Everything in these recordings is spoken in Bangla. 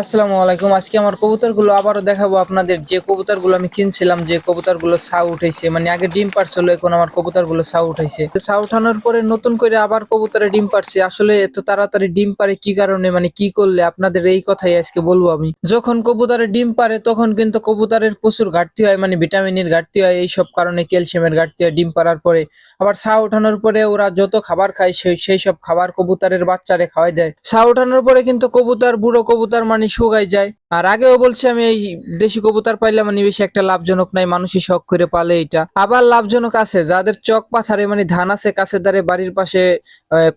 আসসালামু আলাইকুম। আজকে আমার কবুতরগুলো আবারও দেখাবো আপনাদের। যে কবুতরগুলো আমি কিনছিলাম, যে কবুতরগুলো ছাউ উঠেছে মানে আগে ডিম পারছিল এখন আমার কবুতরগুলো ছাউ উঠাইছে। তো ছাউ উঠানোর পরে নতুন করে আবার কবুতরে ডিম পারছে আসলে এত তাড়াতাড়ি ডিম পারে কি কারণে মানে কি করলে? আপনাদের এই কথাই আজকে বলব আমি। যখন কবুতরে ডিম পারে তখন কিন্তু কবুতরের প্রচুর ঘাটতি হয় মানে ভিটামিনের ঘাটতি হয় এই সব কারণে ক্যালসিয়ামের ঘাটতি হয় ডিম পারার পরে। আবার ছা উঠানোর পরে ওরা যত খাবার খায়, সেই সেই সব খাবার কবুতরের বাচ্চারে খাওয়াই দেয়। ছা উঠানোর পরে কিন্তু কবুতর, বুড়ো কবুতর মানে শুকাই যায়। আর আগেও বলছি আমি এই দেশি কবুতর পাইলে মানে বেশি একটা লাভজনক নাই, মানুষই শখ করে পালে এটা। আবার লাভজনক আছে, যাদের চক পাথারে মানে ধান আছে কাছে দাঁড়ে বাড়ির পাশে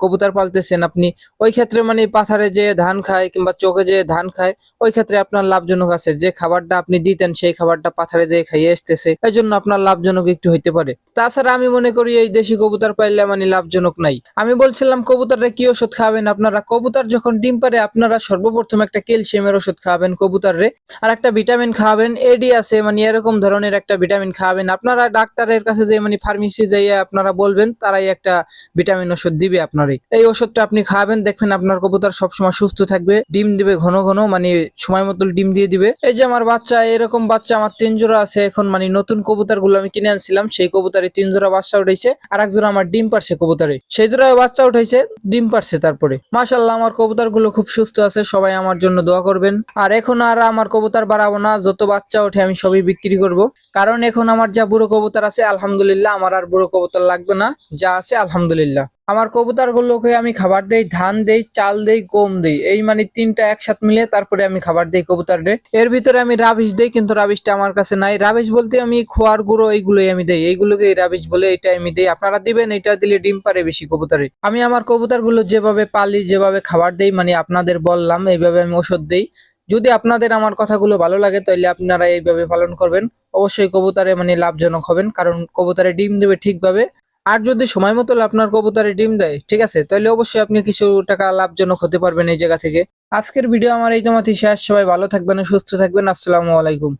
কবুতর পালতেছেন আপনি, ওই ক্ষেত্রে মানে পাথারে যে ধান খায় কিংবা চোখে যে ধান খায়, ওই ক্ষেত্রে আপনার লাভজনক আছে। যে খাবারটা আপনি দিতেন, সেই খাবারটা পাথারে যে খাইয়ে আসতেছে এই জন্য আপনার লাভজনক একটু হইতে পারে। তাছাড়া আমি মনে করি এই দেশি কবুতর পাইলে মানে লাভজনক নাই। আমি বলছিলাম কবুতররা কি ওষুধ খাবেন? আপনারা কবুতর যখন ডিম পারে, আপনারা সর্বপ্রথম একটা ক্যালসিয়ামের ওষুধ খাবেন। কবুতররে আর একটা ভিটামিন খাওয়াবেন এডি আছে মানে এরকম ধরনের একটা ভিটামিন খাওয়াবেন আপনারা ডাক্তারের কাছে যে মানে ফার্মেসি যাইয়ে আপনারা বলবেন, তারাই একটা ভিটামিন ওষুধ দিবে আপনারই এই ওষুধটা আপনি খাবেন, দেখবেন আপনার কবুতর সবসময় সুস্থ থাকবে, ডিম দিবে ঘন ঘন মানে সময় মতো ডিম দিয়ে দিবে। এই যে আমার বাচ্চা, এরকম বাচ্চা আমার তিন জোড়া আছে, এখন মানে নতুন কবুতরগুলো আমি কিনে আনছিলাম, সেই কবুতরে তিন জোড়া বাচ্চা উঠেছে আর এক জোড়া আমার ডিম পারছে কবুতরে। সেই জোড়া বাচ্চা উঠেছে ডিম পারছে তারপরে। মাশাল্লাহ আমার কবুতরগুলো খুব সুস্থ আছে, সবাই আমার জন্য দোয়া করবেন। আর এখন আর আমার কবুতর বাড়াবো না, যত বাচ্চা ওঠে আমি সবই বিক্রি করব। কারণ এখন আমার যা বুড়ো কবুতর আছে, আলহামদুলিল্লাহ আমার আর বুড়ো কবুতর লাগবে না, যা আছে আলহামদুলিল্লাহ। আমার কবুতর গুলোকে আমি খাবার দেই, ধান দেই, চাল দেই, গম দেই, এই মানে তিনটা একসাথে মিলে তারপরে আমি খাবার দেই কবুতর এর ভিতরে আমি রাবিশ দেই, কিন্তু রাবিশটা আমার কাছে নাই। রাবিশ বলতে আমি খোয়ার গুঁড়ো এইগুলোই আমি দেই এইগুলোকে রাবিশ বলে এটা আমি দেই। আপনারা দিবেন, এটা দিলে ডিম পারে বেশি কবুতরে। আমি আমার কবুতরগুলো যেভাবে পালি, যেভাবে খাবার দেই মানে আপনাদের বললাম, এইভাবে আমি ওষুধ দেই। যদি আপনাদের আমার কথাগুলো ভালো লাগে তাহলে আপনারা এইভাবে পালন করবেন। অবশ্যই কবুতারে মানে লাভজনক হবেন, কারণ কবুতারে ডিম দেবে ঠিকভাবে। আর যদি সময় মতো আপনার কবুতারে ডিম দেয়, ঠিক আছে? তাহলে অবশ্যই আপনি কিছু টাকা লাভজনক হতে পারবেন এই জায়গা থেকে। আজকের ভিডিও আমার এই তোমাতে শেষ। সবাই ভালো থাকবেন, সুস্থ থাকবেন। আসসালামু আলাইকুম।